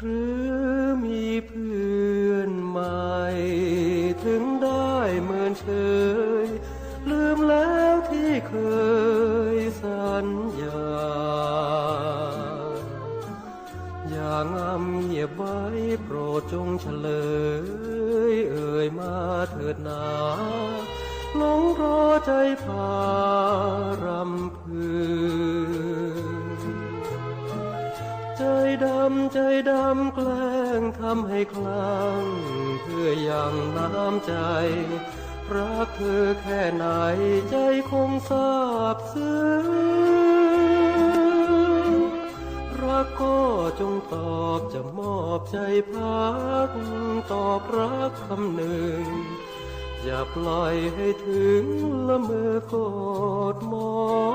หรือมีเพื่อนใหม่ ถึงได้เหมือนเชยลืมแล้วที่เคยสัญญา อย่างงำเงียบไว้โปรดจงเฉลย เอ่ยมาเถิดนาหลงรอใจพา ใจดำใจดำแกล้งทำให้คลั่งเพื่อยังน้ำใจ รักเธอแค่ไหนใจคงทราบซึ้งรักก็จงตอบจะมอบใจพัก ตอบรักคำหนึ่ง อย่าปล่อยให้ถึงละเมอกอดมอง